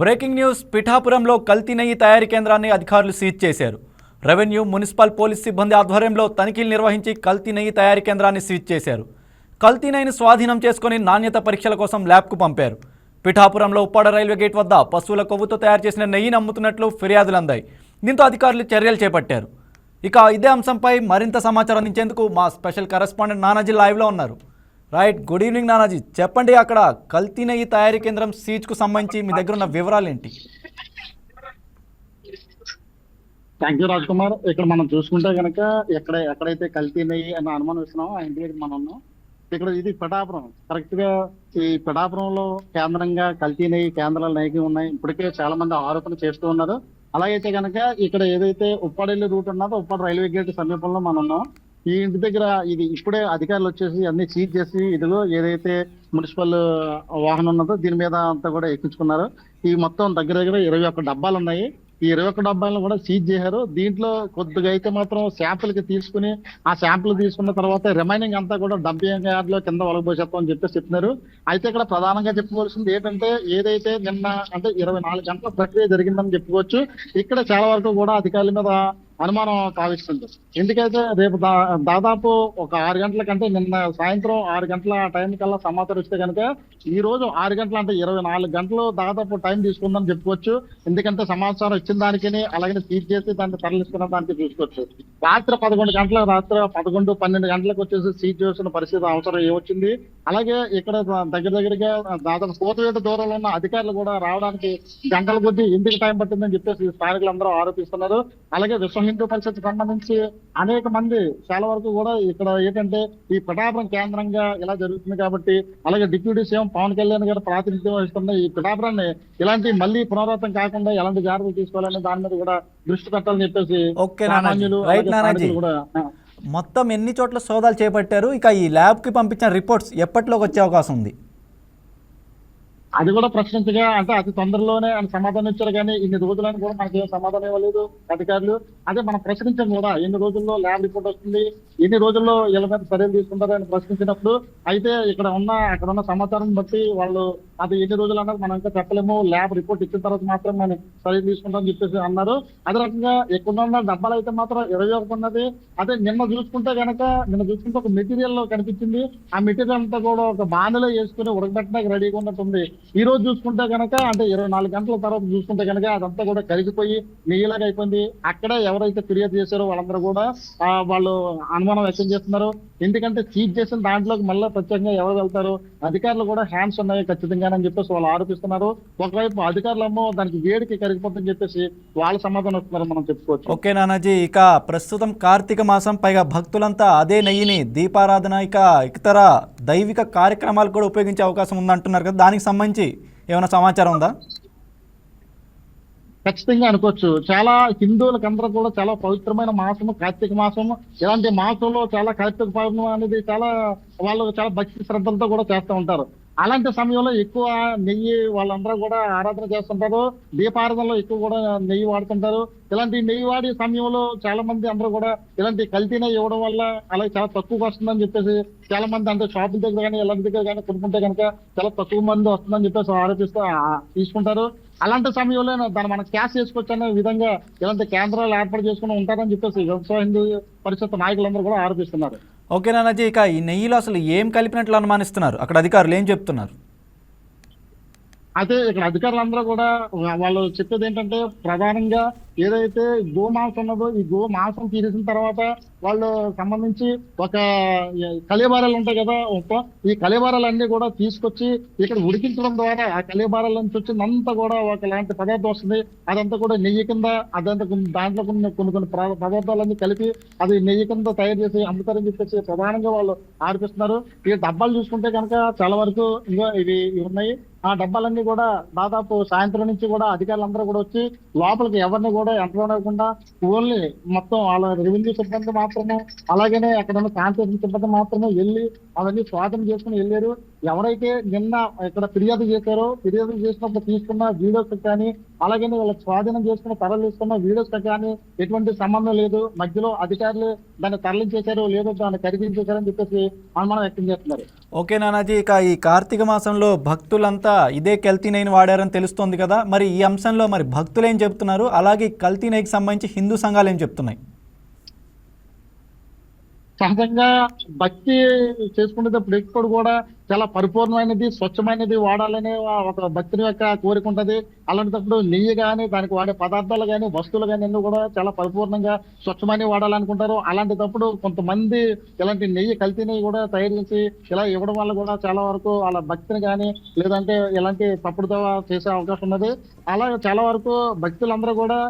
Breaking news పిఠాపురంలో కల్తీ నెయ్యి తయారీ కేంద్రాన్ని అధికారులు సీజ్ చేశారు. రెవెన్యూ మున్సిపల్ పోలీస్ సిబ్బంది ఆధ్వర్యంలో తనిఖీలు నిర్వహించి కల్తీ నెయ్యి తయారీ కేంద్రాన్ని సీజ్ చేశారు. కల్తీ నెయ్యిని స్వాధీనం చేసుకుని నాణ్యత పరీక్షల కోసం ల్యాబ్కు పంపారు. పిఠాపురంలో ఉప్పాడ రైల్వే గేట్ వద్ద పశువుల కొవ్వుతో తయారు చేసిన నెయ్యిని అమ్ముతున్నట్లు ఫిర్యాదులు అందాయి. దీంతో అధికారులు చర్యలు చేపట్టారు. ఇక ఇదే అంశంపై మరింత సమాచారం అందించేందుకు మా స్పెషల్ కరెస్పాండెంట్ నానాజీ లైవ్లో ఉన్నారు. Right good evening Nanaji. చెప్పండి అక్కడ కల్తీ నెయ్యి తయారీ కేంద్రం సీజ్కు సంబంధించి మీ దగ్గర ఉన్న వివరాలు ఏంటి థ్యాంక్ యూ రాజ్ కుమార్ ఇక్కడ మనం చూసుకుంటే కనుక ఎక్కడ ఎక్కడైతే కల్తీ నెయ్యి అని అనుమానం ఇస్తున్నామో ఆ ఇంటి మనం ఉన్నాం. ఇక్కడ ఇది పిఠాపురం. కరెక్ట్గా ఈ పిఠాపురంలో కేంద్రంగా కల్తీ నెయ్యి కేంద్రాలు నెయ్యి ఉన్నాయి. ఇప్పటికే చాలా మంది ఆరోపణ చేస్తూ ఉన్నారు. అలాగైతే కనుక ఇక్కడ ఏదైతే ఉప్పాడెల్లి రూట్ ఉన్నదో ఉప్పాడు రైల్వే గేట్ సమీపంలో మనం ఉన్నాం. ఈ ఇంటి దగ్గర ఇది ఇప్పుడే అధికారులు వచ్చేసి అన్ని సీజ్ చేసి ఇదిగో ఏదైతే మున్సిపల్ వాహనం ఉన్నదో దీని మీద అంతా కూడా ఎక్కించుకున్నారు. ఈ మొత్తం దగ్గర దగ్గర ఇరవై ఒక్క డబ్బాలు ఉన్నాయి. ఈ ఇరవై ఒక్క డబ్బాలను కూడా సీజ్ చేశారు. దీంట్లో కొద్దిగా అయితే మాత్రం శాంపుల్కి తీసుకుని ఆ శాంపుల్ తీసుకున్న తర్వాత రిమైనింగ్ అంతా కూడా డంపింగ్ యార్డ్లో కింద ఒలగబోసేస్తాం అని చెప్పేసి చెప్తున్నారు అయితే ఇక్కడ ప్రధానంగా చెప్పుకోవాల్సింది ఏంటంటే ఏదైతే నిన్న అంటే ఇరవై నాలుగు గంటల ప్రక్రియ జరిగిందని చెప్పుకోవచ్చు. ఇక్కడ చాలా వరకు కూడా అధికారుల మీద అనుమానం భావిస్తుంది ఎందుకైతే రేపు దా- దాదాపు ఒక ఆరు గంటల కంటే నిన్న సాయంత్రం ఆరు గంటల టైం కల్లా సమాచారం ఇస్తే కనుక ఈ రోజు ఆరు గంటల అంటే ఇరవై నాలుగు గంటలు దాదాపు టైం తీసుకుందని చెప్పుకోవచ్చు. ఎందుకంటే సమాచారం ఇచ్చిన దానికి అలాగే సీజ్ చేసి దాన్ని తరలిస్తున్న దానికి చూసుకోవచ్చు. రాత్రి పదకొండు గంటల రాత్రి పదకొండు పన్నెండు గంటలకు వచ్చేసి సీజ్ చేసిన పరిస్థితి అవసరం ఏమొచ్చింది అలాగే ఇక్కడ దగ్గర దగ్గరగా దాదాపు కోతవేట దూరంలో ఉన్న అధికారులు కూడా రావడానికి గంటల కొద్దీ ఎందుకు టైం పట్టిందని చెప్పేసి స్థానికులందరూ ఆరోపిస్తున్నారు. అలాగే విశ్వ హిందూ పరిషత్ సంబంధించి అనేక మంది చాలా వరకు కూడా ఇక్కడ ఏంటంటే ఈ పిఠాపురం కేంద్రంగా ఇలా జరుగుతుంది కాబట్టి అలాగే డిప్యూటీ సీఎం పవన్ కళ్యాణ్ గారు ప్రాతినిధ్యం వహిస్తున్న ఈ పిఠాపురాన్ని ఇలాంటి మళ్ళీ పునరావృతం కాకుండా ఎలాంటి జాగ్రత్తలు తీసుకోవాలనే దాని మీద కూడా దృష్టి పెట్టాలని చెప్పేసి. సామాన్యులు కూడా మొత్తం ఎన్ని చోట్ల సోదాలు చేపట్టారు? ఇక ఈ ల్యాబ్కి పంపించిన రిపోర్ట్స్ ఎప్పటిలోకి వచ్చే అవకాశం ఉంది? అది కూడా ప్రశ్నించగా అంటే అతి తొందరలోనే ఆయన సమాధానం ఇచ్చారు కానీ ఇన్ని రోజులని కూడా మనకి ఏం సమాధానం ఇవ్వలేదు అధికారులు. అదే మనం ప్రశ్నించాం కూడా ఎన్ని రోజుల్లో ల్యాబ్ రిపోర్ట్ వస్తుంది ఎన్ని రోజుల్లో వీళ్ళ మీద చర్యలు తీసుకుంటారు అని ప్రశ్నించినప్పుడు అయితే ఇక్కడ ఉన్న అక్కడ ఉన్న సమాచారం బట్టి వాళ్ళు అది ఎన్ని రోజులు అన్నారు మనం ఇంకా చెప్పలేము. ల్యాబ్ రిపోర్ట్ ఇచ్చిన తర్వాత మాత్రం మనం చర్యలు తీసుకుంటామని చెప్పేసి అన్నారు. అదే రకంగా ఎక్కువ ఉన్న డబ్బాలు అయితే మాత్రం ఇరవై ఒకటి ఉన్నది. అదే నిన్న చూసుకుంటే కనుక నిన్న చూసుకుంటే ఒక మెటీరియల్ కనిపించింది. ఆ మెటీరియల్ అంతా కూడా ఒక బాణలో వేసుకుని ఉడకబెట్టడానికి రెడీగా ఉన్నట్టుంది. ఈ రోజు చూసుకుంటే కనుక అంటే ఇరవై నాలుగు గంటల తర్వాత చూసుకుంటే కనుక అదంతా కూడా కరిగిపోయి నెయ్యిలాగా అయిపోయింది. అక్కడే ఎవరైతే ఫిర్యాదు చేశారో వాళ్ళందరూ కూడా వాళ్ళు అనుమానం వ్యక్తం చేస్తున్నారు. ఎందుకంటే చీట్ చేసిన దాంట్లోకి మళ్ళీ ప్రత్యేకంగా ఎవరు వెళ్తారు? అధికారులు కూడా హ్యాండ్స్ ఉన్నాయి ఖచ్చితంగానని చెప్పేసి వాళ్ళు ఆరోపిస్తున్నారు. ఒకవైపు అధికారులేమో దానికి వేడికి కరిగిపోతుందని చెప్పేసి వాళ్ళ సమాధానం వస్తున్నారు మనం చెప్పుకోవచ్చు. ఓకే నానాజీ ఇక ప్రస్తుతం కార్తీక మాసం పైగా భక్తులంతా అదే నెయ్యిని దీపారాధన ఇక ఇతర దైవిక కార్యక్రమాలకు కూడా ఉపయోగించే అవకాశం ఉందంటున్నారు కదా. దానికి సంబంధించి ఏమైనా సమాచారం ఉందా? ఖచ్చితంగా అనుకోవచ్చు. చాలా హిందువులకు అందరూ కూడా చాలా పవిత్రమైన మాసము కార్తీక మాసము. ఇలాంటి మాసంలో చాలా కార్తీక పౌర్ణమి అనేది చాలా వాళ్ళు చాలా భక్తి శ్రద్ధలతో కూడా చేస్తూ ఉంటారు. అలాంటి సమయంలో ఎక్కువ నెయ్యి వాళ్ళందరూ కూడా ఆరాధన చేస్తుంటారు. దీపారాధనలో ఎక్కువ కూడా నెయ్యి వాడుతుంటారు. ఇలాంటి నెయ్యి వాడే సమయంలో చాలా మంది అందరూ కూడా ఇలాంటి కల్తీ నెయ్యి ఇవ్వడం వల్ల అలాగే చాలా తక్కువగా వస్తుందని చెప్పేసి చాలా మంది అంటే షాపుల దగ్గర కానీ ఇలాంటి దగ్గర కానీ కొనుక్కుంటే కనుక చాలా తక్కువ మంది వస్తుందని చెప్పేసి ఆరోపిస్తూ తీసుకుంటారు. అలాంటి సమయంలో దాన్ని మనం క్యాష్ చేసుకోవచ్చు అనే విధంగా ఇలాంటి కేంద్రాలు ఏర్పాటు చేసుకుని ఉంటారని చెప్పేసి వ్యవసాయ హిందూ పరిషత్ నాయకులందరూ కూడా ఆరోపిస్తున్నారు. ఓకే నానాజీ ఇక ఈ నెయ్యిలో అసలు ఏం కలిపినట్లు అనుమానిస్తున్నారు? అక్కడ అధికారులు ఏం చెప్తున్నారు? అయితే ఇక్కడ అధికారులందరూ కూడా వాళ్ళు చెప్పేది ఏంటంటే ప్రధానంగా ఏదైతే గోమాంసం ఉన్నదో ఈ గో మాంసం తీసేసిన తర్వాత వాళ్ళు సంబంధించి ఒక కలేబారాలు ఉంటాయి కదా ఒక ఈ కలేబారాలన్నీ కూడా తీసుకొచ్చి ఇక్కడ ఉడికించడం ద్వారా ఆ కలేబారాల నుంచి వచ్చిందంతా కూడా ఒక లాంటి పదార్థం వస్తుంది. అదంతా కూడా నెయ్యి కింద అదంతా కొన్ని- దాంట్లో కొన్ని కొన్ని కొన్ని పదార్థాలన్నీ కలిపి అది నెయ్యి కింద తయారు చేసి అమ్ముతారని చెప్పేసి ప్రధానంగా వాళ్ళు ఆడిపిస్తున్నారు ఈ డబ్బాలు చూసుకుంటే కనుక చాలా వరకు ఇంకా ఇవి ఉన్నాయి. ఆ డబ్బాలన్నీ కూడా దాదాపు సాయంత్రం నుంచి కూడా అధికారులందరూ కూడా వచ్చి లోపలికి ఎవరిని కూడా కూడా అప్రూవ్ అవ్వకుండా ఓన్లీ మొత్తం వాళ్ళ రెవెన్యూ సిబ్బంది మాత్రమే అలాగనే అక్కడ ఉన్న కాన్స్టిట్యూషన్ సిబ్బంది మాత్రమే వెళ్ళి అవన్నీ స్వాధీనం చేసుకుని వెళ్ళారు. ఎవరైతే నిన్న ఇక్కడ ఫిర్యాదు చేశారో ఫిర్యాదు చేసినప్పుడు తీసుకున్న వీడియోస్ కానీ అలాగే వీళ్ళకి స్వాధీనం చేసుకున్న తరలిస్తున్న వీడియోస్ కానీ ఎటువంటి సంబంధం లేదు. మధ్యలో అధికారులు దాన్ని తరలించేశారు లేదో దాన్ని ఖరీదించేశారని చెప్పేసి అనుమానం వ్యక్తం చేస్తున్నారు. ఓకే నానాజీ ఇక ఈ కార్తీక మాసంలో భక్తులంతా ఇదే కల్తీ నెయ్యిని వాడారని తెలుస్తోంది కదా. మరి ఈ అంశంలో మరి భక్తులు ఏం చెప్తున్నారు? అలాగే కల్తీ నెయ్యికి సంబంధించి హిందూ సంఘాలు ఏం చెప్తున్నాయి? సహజంగా భక్తి చేసుకునేటప్పుడు ఎప్పుడు కూడా చాలా పరిపూర్ణమైనది స్వచ్ఛమైనది వాడాలనే ఒక భక్తుని యొక్క కోరిక ఉంటుంది. అలాంటప్పుడు నెయ్యి కానీ దానికి వాడే పదార్థాలు కానీ వస్తువులు కానీ అన్ని కూడా చాలా పరిపూర్ణంగా స్వచ్ఛమైనవి వాడాలనుకుంటారు. అలాంటిటప్పుడు కొంతమంది ఇలాంటి నెయ్యి కల్తీని నెయ్యి కూడా తయారు చేసి ఇలా ఇవ్వడం వల్ల కూడా చాలా వరకు వాళ్ళ భక్తిని కానీ లేదంటే ఇలాంటి తప్పుడుతో చేసే అవకాశం ఉన్నది. అలా చాలా వరకు భక్తులందరూ కూడా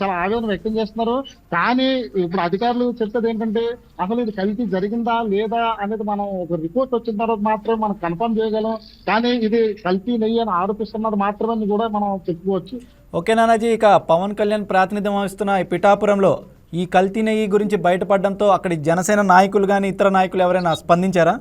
చాలా ఆవేదన వ్యక్తం చేస్తున్నారు. కానీ ఇప్పుడు అధికారులు చెప్పేది ఏంటంటే అసలు ఇది కల్తీ జరిగిందా లేదా అనేది మనం ఒక రిపోర్ట్ వచ్చిన తర్వాత మాత్రం మాత్రమే మనం కన్ఫర్మ్ చేయగలం. కానీ ఇది కల్తీ నెయ్యి అని ఆరోపిస్తున్నది మాత్రమే కూడా మనం చెప్పుకోవచ్చు. ఓకే నానాజీ ఇక పవన్ కళ్యాణ్ ప్రాతినిధ్యం వహిస్తున్న ఈ పిఠాపురంలో ఈ కల్తీ నెయ్యి గురించి బయటపడడంతో అక్కడి జనసేన నాయకులు కానీ ఇతర నాయకులు ఎవరైనా స్పందించారా?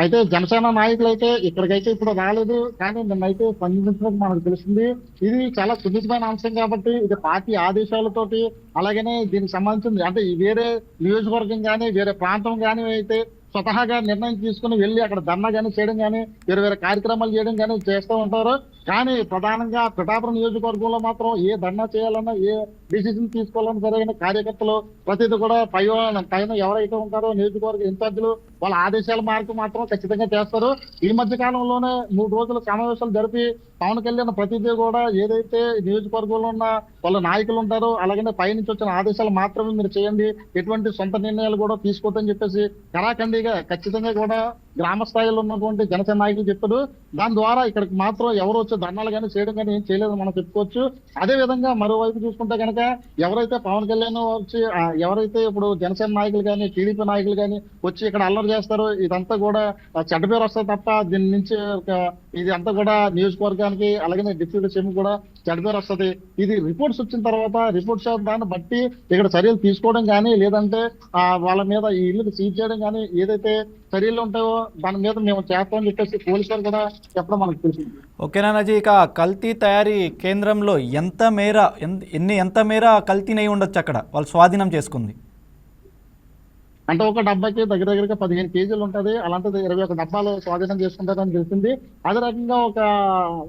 అయితే జనసేన నాయకులు అయితే ఇక్కడికైతే ఇప్పుడు రాలేదు. కానీ నిన్నైతే స్పందించినట్టు మనకు తెలిసింది. ఇది చాలా సున్నితమైన అంశం కాబట్టి ఇది పార్టీ ఆదేశాలతోటి అలాగనే దీనికి సంబంధించింది. అంటే వేరే నియోజకవర్గం కానీ వేరే ప్రాంతం కానీ అయితే స్వతహాగా నిర్ణయం తీసుకుని వెళ్ళి అక్కడ ధర్నా కానీ చేయడం కానీ వేరు వేరే కార్యక్రమాలు చేయడం కానీ చేస్తూ ఉంటారు. కానీ ప్రధానంగా పిఠాపురం నియోజకవర్గంలో మాత్రం ఏ ధర్నా చేయాలన్నా ఏ డిసిజన్ తీసుకోవాలన్నా సరైన కార్యకర్తలు ప్రతిదీ కూడా పై పైన ఎవరైతే ఉంటారో నియోజకవర్గ ఇన్ఛార్జీలు వాళ్ళ ఆదేశాల మేరకు మాత్రం ఖచ్చితంగా చేస్తారు. ఈ మధ్య కాలంలోనే మూడు రోజుల సమావేశాలు జరిపి పవన్ కళ్యాణ్ ప్రతిదీ కూడా ఏదైతే నియోజకవర్గంలో ఉన్న వాళ్ళ నాయకులు ఉంటారో అలాగనే పైనుంచి వచ్చిన ఆదేశాలు మాత్రమే మీరు చేయండి. ఎటువంటి సొంత నిర్ణయాలు కూడా తీసుకోవద్దని చెప్పేసి కరాఖండిగా ఖచ్చితంగా కూడా గ్రామ స్థాయిలో ఉన్నటువంటి జనసేన నాయకులు చెప్పారు దాని ద్వారా ఇక్కడికి మాత్రం ఎవరు వచ్చి ధర్నాలు కానీ చేయడం కానీ ఏం చేయలేదు మనం చెప్పుకోవచ్చు. అదే విధంగా మరోవైపు చూసుకుంటే కనుక ఎవరైతే పవన్ కళ్యాణ్ వచ్చి ఎవరైతే ఇప్పుడు జనసేన నాయకులు కానీ టీడీపీ నాయకులు కానీ వచ్చి ఇక్కడ అల్లరి చేస్తారో ఇదంతా కూడా చెడ్డ పేరు వస్తుంది తప్ప దీని నుంచి ఒక ఇది అంతా కూడా నియోజకవర్గానికి అలాగే డిప్యూటీ సీఎం కూడా చెడ్డ వస్తుంది. ఇది రిపోర్ట్స్ వచ్చిన తర్వాత రిపోర్ట్స్ దాన్ని బట్టి ఇక్కడ చర్యలు తీసుకోవడం కానీ లేదంటే ఆ, వాళ్ళ మీద ఈ ఇల్లు సీజ్ చేయడం కానీ ఏదైతే చర్యలు ఉంటాయో దాని మీద మేము చేస్తామని చెప్పేసి పోలీసులు కూడా చెప్పడం మనకు తెలిసింది ఓకే ఇక కల్తీ తయారీ కేంద్రంలో ఎంత మేర ఎన్ని ఎంత మేర కల్తీనై ఉండొచ్చు అక్కడ? వాళ్ళు స్వాధీనం చేసుకుంది. అంటే ఒక డబ్బాకి దగ్గర దగ్గరగా పదిహేను కేజీలు ఉంటది. అలాంటిది ఇరవై ఒక డబ్బాలు స్వాధీనం చేసుకుంటారని తెలిసింది. అదే రకంగా ఒక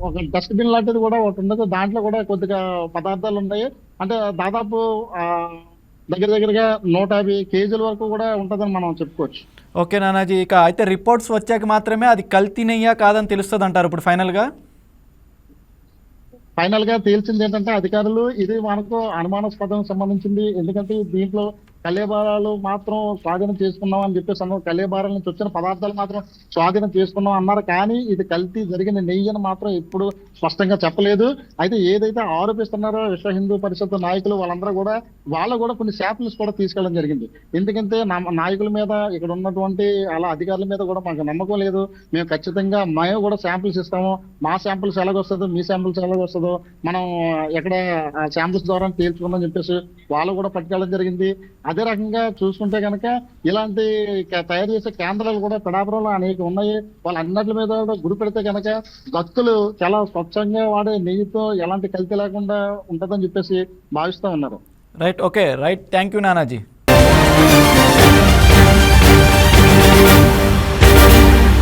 ఒక డస్ట్బిన్ లాంటిది కూడా ఒకటి ఉండదు దాంట్లో కూడా కొద్దిగా పదార్థాలు ఉన్నాయి. అంటే దాదాపు దగ్గర దగ్గరగా నూట యాభై కేజీల వరకు కూడా ఉంటుందని మనం చెప్పుకోవచ్చు. ఓకే నానాజీ ఇక అయితే రిపోర్ట్స్ వచ్చాక మాత్రమే అది కల్తీ నెయ్యా కాదని తెలుస్తుంది అంటారు ఇప్పుడు ఫైనల్గా? ఫైనల్గా తేల్చింది ఏంటంటే అధికారులు ఇది మనకు అనుమానాస్పదం సంబంధించింది. ఎందుకంటే దీంట్లో కలేబారాలు మాత్రం స్వాధీనం చేసుకున్నాం అని చెప్పేసి అన్నారు. కలేబారాల నుంచి వచ్చిన పదార్థాలు మాత్రం స్వాధీనం చేసుకున్నాం అన్నారు. కానీ ఇది కల్తీ జరిగిన నెయ్యి అని మాత్రం ఇప్పుడు స్పష్టంగా చెప్పలేదు. అయితే ఏదైతే ఆరోపిస్తున్నారో విశ్వ హిందూ పరిషత్ నాయకులు వాళ్ళందరూ కూడా వాళ్ళు కూడా కొన్ని శాంపిల్స్ కూడా తీసుకెళ్ళడం జరిగింది. ఎందుకంటే నాయకుల మీద ఇక్కడ ఉన్నటువంటి అలా అధికారుల మీద కూడా మాకు నమ్మకం లేదు. మేము ఖచ్చితంగా మేము కూడా శాంపిల్స్ ఇస్తాము. మా శాంపిల్స్ ఎలాగొస్తుందో మీ శాంపిల్స్ ఎలాగొస్తుందో మనం ఎక్కడ శాంపిల్స్ ద్వారా తేల్చుకుందాం చెప్పేసి వాళ్ళు కూడా పట్టుకెళ్ళడం జరిగింది. అదే రకంగా చూసుకుంటే కనుక ఇలాంటి తయారు చేసే కేంద్రాలు కూడా పిడాపురంలో అనేక ఉన్నాయి. వాళ్ళ మీద గుడి పెడితే కనుక భక్తులు చాలా స్వచ్ఛంగా వాడే నెయ్యితో ఎలాంటి కల్తీ లేకుండా ఉంటుందని చెప్పేసి భావిస్తూ ఉన్నారు. Right okay right thank you Nanaji